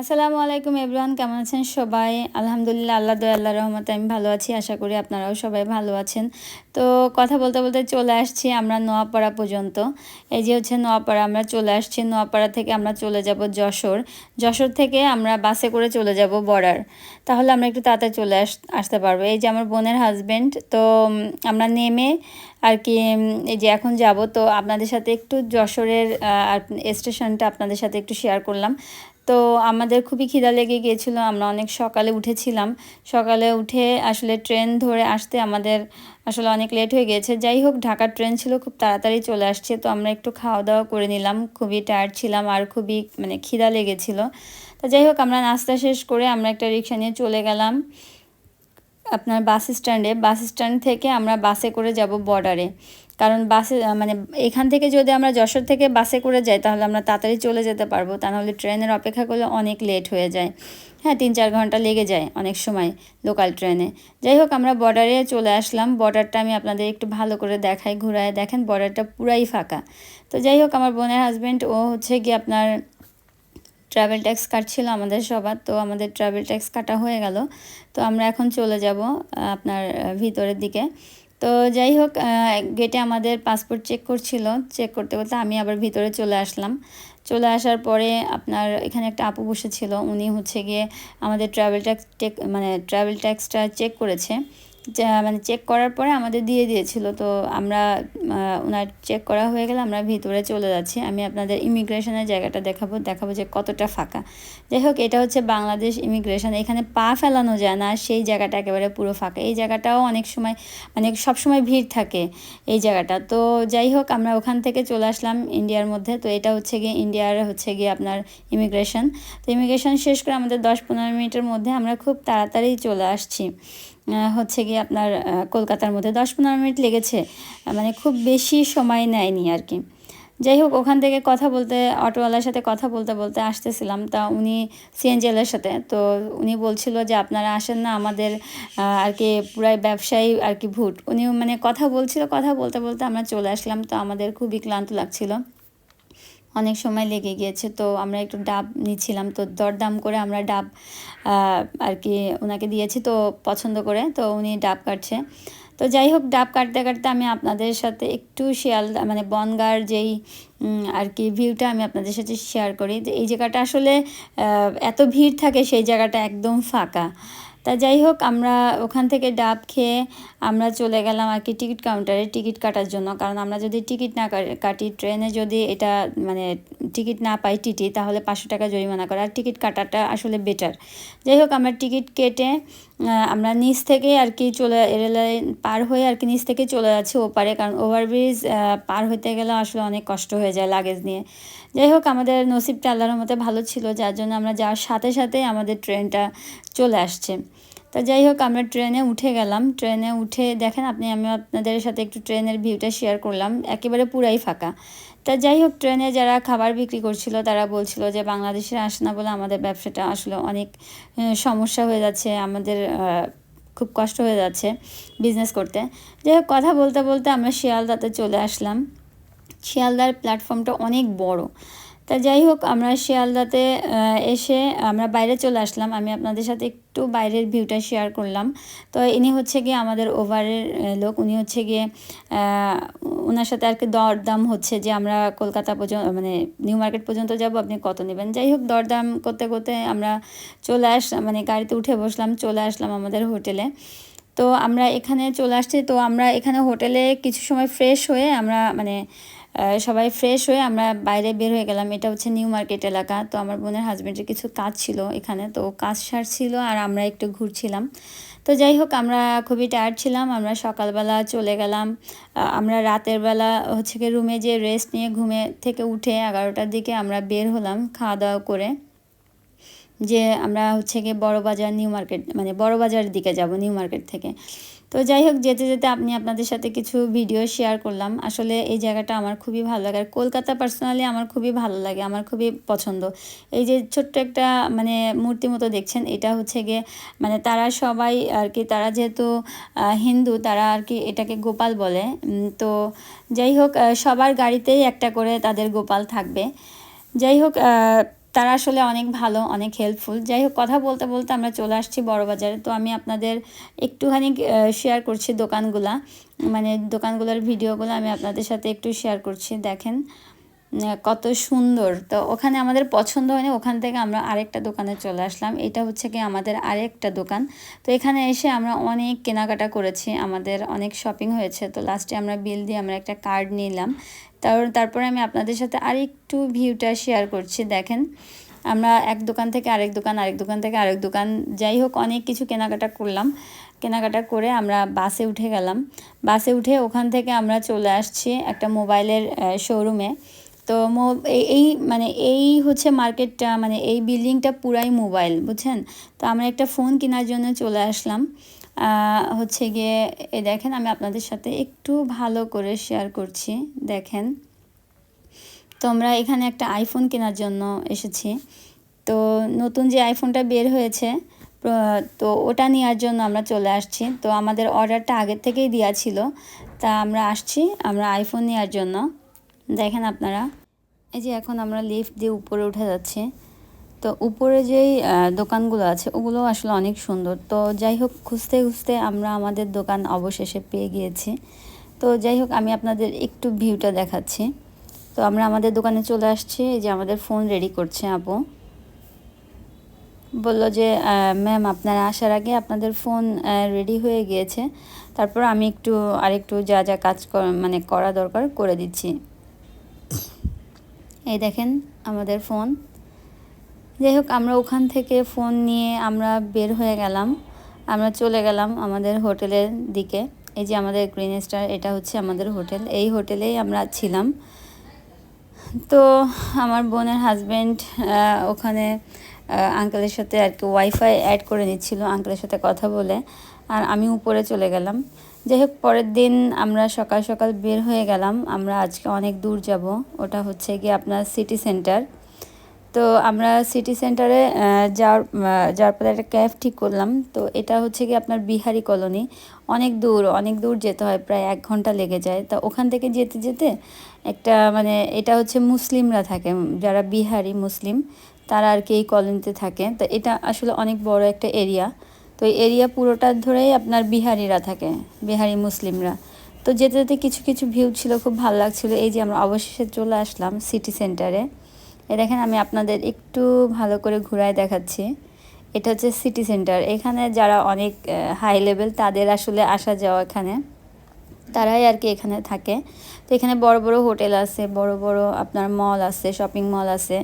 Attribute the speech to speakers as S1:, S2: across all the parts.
S1: আসসালামু আলাইকুম এভরিওয়ান, কেমন আছেন সবাই? আলহামদুলিল্লাহ, আল্লাহ দয়া আল্লাহ রহমতে আমি ভালো আছি, আশা করি আপনারাও সবাই ভালো আছেন। তো কথা বলতে বলতে চলে আসছি আমরা নোয়াপাড়া পর্যন্ত। এই যে হচ্ছে নোয়াপাড়া, আমরা চলে আসছি নোয়াপাড়া থেকে আমরা চলে যাব যশোর। যশোর থেকে আমরা বাসে করে চলে যাব বর্ডার। তাহলে আমরা একটু তাড়াতাড়ি চলে আস, আসতে পারব। এই যে আমার বোনের হাজব্যান্ড তো আমরা নেমে আর কি এই যে এখন যাব। তো আপনাদের সাথে একটু যশোরের স্টেশনটা আপনাদের সাথে একটু শেয়ার করলাম। তো আমাদের খুবই খিদা লেগে গিয়েছিল, আমরা অনেক সকালে উঠেছিলাম। সকালে উঠে আসলে ট্রেন ধরে আসতে আমাদের আসলে অনেক লেট হয়ে গিয়েছে। যাই হোক, ঢাকার ট্রেন ছিল, খুব তাড়াতাড়ি চলে আসছে, তো আমরা একটু খাওয়া দাওয়া করে নিলাম। খুবই টায়ার্ড ছিলাম আর খুবই মানে খিদা লেগেছিল। তো যাই হোক, আমরা নাস্তা শেষ করে আমরা একটা রিক্সা নিয়ে চলে গেলাম আপনার বাস স্ট্যান্ডে। বাস স্ট্যান্ড থেকে আমরা বাসে করে যাব বর্ডারে। কারণ বাসে মানে এখান থেকে যদি আমরা যশোর থেকে বাসে করে যাই, তাহলে আমরা তাড়াতাড়ি চলে যেতে পারব। তা নাহলে ট্রেনের অপেক্ষা করলে অনেক লেট হয়ে যায়। হ্যাঁ তিন চার ঘণ্টা লেগে যায় অনেক সময় লোকাল ট্রেনে যাই হোক, আমরা বর্ডারে চলে আসলাম। বর্ডারটা আমি আপনাদের একটু ভালো করে দেখাই ঘুরায় দেখেন বর্ডারটা পুরাই ফাঁকা। তো যাই হোক, আমার বোনের হাজব্যান্ড ও হচ্ছে কি আপনার ট্রাভেল ট্যাক্স কাটছিল আমাদের সবার। তো আমাদের ট্রাভেল ট্যাক্স কাটা হয়ে গেল। তো আমরা এখন চলে যাব আপনার ভিতরের দিকে। তো যাই হোক গেটে আমাদের পাসপোর্ট চেক করছিল। চেক করতে করতে আমি আবার ভিতরে চলে আসলাম। চলে আসার পরে আপনার এখানে একটা আপু বসেছিল। উনি হচ্ছে গিয়ে আমাদের ট্রাভেল ট্যাক্স মানে ট্রাভেল ট্যাক্সটা চেক করেছে। মানে চেক করার পরে আমাদের দিয়ে দিয়েছিল। তো আমরা ওনার চেক করা হয়ে গেলে আমরা ভিতরে চলে যাচ্ছি। আমি আপনাদের ইমিগ্রেশনের জায়গাটা দেখাবো দেখাবো যে কতটা ফাঁকা। যাই হোক, এটা হচ্ছে বাংলাদেশ ইমিগ্রেশন এখানে পা ফেলানো যায় না, সেই জায়গাটা একেবারে পুরো ফাঁকা। এই জায়গাটাও অনেক সময় মানে সব সময় ভিড় থাকে এই জায়গাটা। তো যাই হোক, আমরা ওখান থেকে চলে আসলাম ইন্ডিয়ার মধ্যে। তো এটা হচ্ছে গিয়ে ইন্ডিয়ার হচ্ছে গিয়ে আপনার ইমিগ্রেশন তো ইমিগ্রেশন শেষ করে আমাদের দশ পনেরো মিনিটের মধ্যে আমরা খুব তাড়াতাড়ি চলে আসছি। হচ্ছে গিয়ে আপনার কলকাতার মধ্যে দশ পনেরো মিনিট লেগেছে মানে খুব বেশি সময় নেয়নি আর কি। যাই হোক, ওখান থেকে কথা বলতে, অটোওয়ালার সাথে কথা বলতে বলতে আসতেছিলাম। তা উনি সিএনজিএলের সাথে, তো উনি বলছিল যে আপনারা আসেন না, আমাদের আর কি পুরাই ব্যবসায়ী আর কি ভুট উনি মানে কথা বলছিল, কথা বলতে বলতে আমরা চলে আসলাম। তো আমাদের খুবই ক্লান্ত লাগছিল। অনেক সময় লেগে গিয়েছে। তো আমরা একটু ডাব নিচ্ছিলাম। তো দরদাম করে আমরা ডাব আর কি ওনাকে দিয়েছি তো পছন্দ করে। তো উনি ডাব কাটছে। তো যাই হোক, ডাব কাটতে কাটতে আমি আপনাদের সাথে একটু শিয়াল মানে বনগার যেই আর কি ভিউটা আমি আপনাদের সাথে শেয়ার করি। যে এই জায়গাটা আসলে এত ভিড় থাকে সেই জায়গাটা একদম ফাঁকা। তা যাই হোক, আমরা ওখান থেকে ডাব খেয়ে আমরা চলে গেলাম আর কি টিকিট কাউন্টারে টিকিট কাটার জন্য। কারণ আমরা যদি টিকিট না কাটি, ট্রেনে যদি এটা মানে টিকিট না পাই টিটি, তাহলে পাঁচশো টাকা জরিমানা করে। আর টিকিট কাটাটা আসলে বেটার যাই হোক, আমরা টিকিট কেটে আমরা নিচ থেকে আর কি চলে, রেললাইন পার হয়ে আর কি নিচ থেকে চলে যাচ্ছি ওপারে। কারণ ওভারব্রিজ পার হতে গেলে আসলে অনেক কষ্ট হয়ে যায় লাগেজ নিয়ে। যাই হোক, আমাদের নসিবটা আল্লাহর মতে ভালো ছিল। যার জন্য আমরা যাওয়ার সাথে সাথে আমাদের ট্রেনটা চলে আসছে। তা যাই হোক, আমরা ট্রেনে উঠে গেলাম। ট্রেনে উঠে দেখেন আপনি, আমি আপনাদের সাথে একটু ট্রেনের ভিউটা শেয়ার করলাম। একেবারে পুরাই ফাঁকা। তা যাই হোক, ট্রেনে যারা খাবার বিক্রি করছিল, তারা বলছিল যে বাংলাদেশে আসে না বলে আমাদের ব্যবসাটা আসলে অনেক সমস্যা হয়ে যাচ্ছে, আমাদের খুব কষ্ট হয়ে যাচ্ছে বিজনেস করতে। যাই হোক, কথা বলতে বলতে আমরা শিয়ালদাতে চলে আসলাম। শিয়ালদার প্ল্যাটফর্মটা অনেক বড়। তা যাই হোক, আমরা শিয়ালদাতে এসে আমরা বাইরে চলে আসলাম। আমি আপনাদের সাথে একটু বাইরের ভিউটা শেয়ার করলাম। তো ইনি হচ্ছে গিয়ে আমাদের ওভারের লোক। উনি হচ্ছে গিয়ে ওনার সাথে আর কি দরদাম হচ্ছে যে আমরা কলকাতা পর্যন্ত মানে নিউ মার্কেট পর্যন্ত যাব, আপনি কত নেবেন? যাই হোক, দরদাম করতে করতে আমরা চলে আসলাম মানে গাড়িতে উঠে বসলাম, চলে আসলাম আমাদের হোটেলে। তো আমরা এখানে চলে আসছি। তো আমরা এখানে হোটেলে কিছু সময় ফ্রেশ হয়ে আমরা মানে সবাই ফ্রেশ হয়ে আমরা বাইরে বের হয়ে গেলাম। এটা হচ্ছে নিউ মার্কেট এলাকা। তো আমার বোনের হাজব্যান্ডের কিছু কাজ ছিল এখানে। তো কাজ সারছিল আর আমরা একটু ঘুরছিলাম। তো যাই হোক, আমরা খুবই টায়ার্ড ছিলাম। আমরা সকালবেলা চলে গেলাম। আমরা রাতের বেলা হচ্ছে কি রুমে যে রেস্ট নিয়ে ঘুমে থেকে উঠে এগারোটার দিকে আমরা বের হলাম খাওয়া দাওয়া করে। যে আমরা হচ্ছে গিয়ে বড় বাজার নিউ মার্কেট মানে বড় বাজারের দিকে যাব নিউ মার্কেট থেকে। তো যাই হোক, যেতে যেতে আপনি আপনাদের সাথে কিছু ভিডিও শেয়ার করলাম। আসলে এই জায়গাটা আমার খুবই ভালো লাগে। আর কলকাতা পার্সোনালি আমার খুবই ভালো লাগে, আমার খুবই পছন্দ। এই যে ছোট্ট একটা মানে মূর্তি মতো দেখছেন, এটা হচ্ছে গিয়ে মানে তারা সবাই আর কি, তারা যেহেতু হিন্দু, তারা আর কি এটাকে গোপাল বলে। তো যাই হোক সবার গাড়িতেই একটা করে তাদের গোপাল থাকবে। যাই হোক তারা আসলে অনেক ভালো, অনেক হেল্পফুল যাই হোক, কথা বলতে বলতে আমরা চলে আসছি বড়বাজারে। তো আমি আপনাদের একটুখানি শেয়ার করছি দোকানগুলা। মানে দোকানগুলোর ভিডিওগুলো আমি আপনাদের সাথে একটু শেয়ার করছি, দেখেন। কত সুন্দর। তো ওখানে আমাদের পছন্দ হয়নি, ওখান থেকে আমরা আরেকটা দোকানে চলে আসলাম। এটা হচ্ছে কি আমাদের আরেকটা দোকান। তো এখানে এসে আমরা অনেক কেনাকাটা করেছি, আমাদের অনেক শপিং হয়েছে। তো লাস্টে আমরা বিল দিয়ে আমরা একটা কার্ড নিলাম। তার, তারপরে আমি আপনাদের সাথে আরেকটু ভিউটা শেয়ার করছি। দেখেন, আমরা এক দোকান থেকে আরেক দোকান আরেক দোকান থেকে আরেক দোকান, যাই হোক, অনেক কিছু কেনাকাটা করলাম। কেনাকাটা করে আমরা বাসে উঠে গেলাম। বাসে উঠে ওখান থেকে আমরা চলে আসছি একটা মোবাইলের শোরুমে তো এই মানে এই হচ্ছে মার্কেটটা মানে এই বিল্ডিংটা পুরাই মোবাইল, বুঝছেন? তো আমরা একটা ফোন কেনার জন্য চলে আসলাম। হচ্ছে গিয়ে, এ দেখেন, আমি আপনাদের সাথে একটু ভালো করে শেয়ার করছি, দেখেন। তো আমরা এখানে একটা আইফোন কেনার জন্য এসেছি। তো নতুন যে আইফোনটা বের হয়েছে তো ওটা নেওয়ার জন্য আমরা চলে আসছি। তো আমাদের অর্ডারটা আগের থেকেই দেওয়া ছিল। তা আমরা আসছি, আমরা আইফোন নেওয়ার জন্য। দেখেন আপনারা, এই যে এখন আমরা লিফট দিয়ে উপরে উঠে যাচ্ছি, তো উপরে যেই দোকানগুলো আছে ওগুলো আসলে অনেক সুন্দর। তো যাই হোক, খুঁজতে খুঁজতে আমরা আমাদের দোকান অবশেষে পেয়ে গিয়েছি। তো যাই হোক, আমি আপনাদের একটু ভিউটা দেখাচ্ছি। তো আমরা আমাদের দোকানে চলে আসছি, এই যে আমাদের ফোন রেডি করছে আপু। বলল যে ম্যাম আপনারা আসার আগে আপনাদের ফোন রেডি হয়ে গিয়েছে। তারপর আমি একটু, আরেকটু যা যা কাজ মানে করা দরকার করে দিচ্ছি। এই দেখেন আমাদের ফোন। যাই হোক আমরা ওখান থেকে ফোন নিয়ে আমরা বের হয়ে গেলাম। আমরা চলে গেলাম আমাদের হোটেলের দিকে। এই যে আমাদের গ্রিন স্টার, এটা হচ্ছে আমাদের হোটেল। এই হোটেলেই আমরা ছিলাম। তো আমার বোনের হাজব্যান্ড ওখানে আঙ্কেলের সাথে আর কি ওয়াইফাই অ্যাড করে নিচ্ছিল আঙ্কেলের সাথে কথা বলে। আর আমি উপরে চলে গেলাম। যাই হোক পরের দিন আমরা সকাল সকাল বের হয়ে গেলাম। আমরা আজকে অনেক দূর যাব। ওটা হচ্ছে গিয়ে আপনার সিটি সেন্টার তো আমরা সিটি সেন্টারে যাওয়ার যাওয়ার পরে একটা ক্যাব ঠিক করলাম। তো এটা হচ্ছে কি আপনার বিহারি কলোনি। অনেক দূর অনেক দূর যেতে হয়, প্রায় এক ঘণ্টা লেগে যায়। তা ওখান থেকে যেতে যেতে একটা মানে এটা হচ্ছে মুসলিমরা থাকে, যারা বিহারি মুসলিম, তারা আর কি এই কলোনিতে থাকে। তো এটা আসলে অনেক বড় একটা এরিয়া তো এরিয়া পুরোটা ধরেই আপনার বিহারিরা থাকে, বিহারি মুসলিমরা। তো যেতে যেতে কিছু কিছু ভিউ ছিল, খুব ভালো লাগছিল। এই যে আমরা অবশেষে চলে আসলাম সিটি সেন্টারে এ। দেখেন, আমি আপনাদের একটু ভালো করে ঘুরায় দেখাচ্ছি। এটা হচ্ছে সিটি সেন্টার এখানে যারা অনেক হাই লেভেল তাদের আসলে আসা যাওয়া এখানে। তারাই আর কি এখানে থাকে। তো এখানে বড় বড় হোটেল আছে, বড় বড় আপনার মল আছে শপিং মল আছে।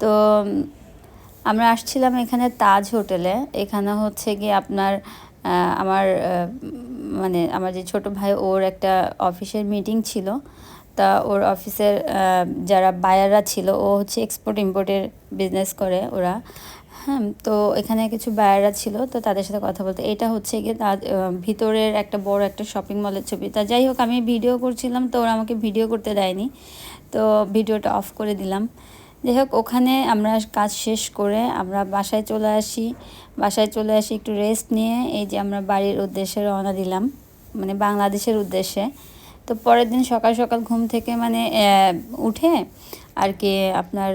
S1: তো আমরা আসছিলাম এখানে তাজ হোটেলে। এখানে হচ্ছে গিয়ে আপনার আমার মানে আমার যে ছোট ভাই, ওর একটা অফিসের মিটিং ছিল। তা ওর অফিসের যারা বায়াররা ছিল, ও হচ্ছে এক্সপোর্ট ইম্পোর্টের বিজনেস করে ওরা। হ্যাঁ তো এখানে কিছু বায়াররা ছিল, তো তাদের সাথে কথা বলতে। এটা হচ্ছে গিয়ে তার ভিতরের একটা বড় একটা শপিং মলের ছবি। তা যাই হোক, আমি ভিডিও করছিলাম, তো ওরা আমাকে ভিডিও করতে দেয়নি। তো ভিডিওটা অফ করে দিলাম। যাই হোক, ওখানে আমরা কাজ শেষ করে আমরা বাসায় চলে আসি। বাসায় চলে আসি, একটু রেস্ট নিয়ে এই যে আমরা বাড়ির উদ্দেশ্যে রওনা দিলাম মানে বাংলাদেশের উদ্দেশ্যে। তো পরের দিন সকাল সকাল ঘুম থেকে মানে উঠে আর কি আপনার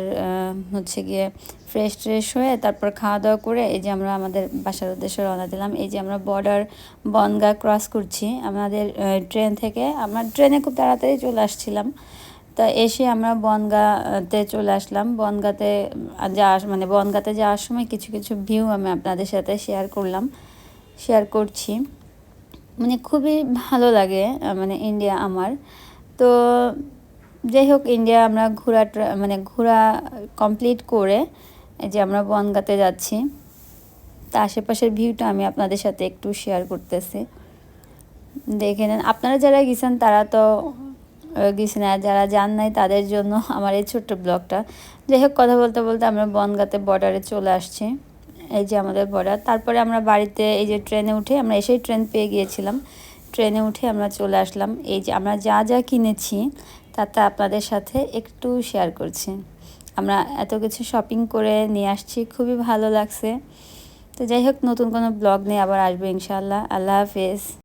S1: হচ্ছে গিয়ে ফ্রেশ ট্রেশ হয়ে তারপর খাওয়া দাওয়া করে এই যে আমরা আমাদের বাসার উদ্দেশ্যে রওনা দিলাম। এই যে আমরা বর্ডার বনগা ক্রস করছি। আমাদের ট্রেন থেকে আমরা ট্রেনে খুব তাড়াতাড়ি চলে আসছিলাম। তা এসে আমরা বনগাতে চলে আসলাম। বনগাতে যাওয়ার মানে বনগাতে যাওয়ার সময় কিছু কিছু ভিউ আমি আপনাদের সাথে শেয়ার করলাম। শেয়ার করছি। মানে খুবই ভালো লাগে মানে ইন্ডিয়া আমার। তো যাই হোক ইন্ডিয়া আমরা ঘোরা মানে ঘোরা কমপ্লিট করে যে আমরা বনগাতে যাচ্ছি। তা আশেপাশের ভিউটা আমি আপনাদের সাথে একটু শেয়ার করতেছি। দেখে নেন, আপনারা যারা গেছেন তারা তো গেছেন আর যারা যান নাই তাদের জন্য আমার এই ছোট্ট ব্লগটা। যাই হোক, কথা বলতে বলতে আমরা বনগাতে বর্ডারে চলে আসছি। এই যে আমাদের বর্ডার তারপরে আমরা বাড়িতে এই যে ট্রেনে উঠে আমরা এসেই ট্রেন পেয়ে গিয়েছিলাম। ট্রেনে উঠে আমরা চলে আসলাম। এই যে আমরা যা যা কিনেছি তাতে আপনাদের সাথে একটু শেয়ার করছি। আমরা এত কিছু শপিং করে নিয়ে আসছি, খুবই ভালো লাগছে। তো যাই হোক, নতুন কোনো ব্লগ নিয়ে আবার আসব ইনশাল্লাহ আল্লাহ হাফেজ।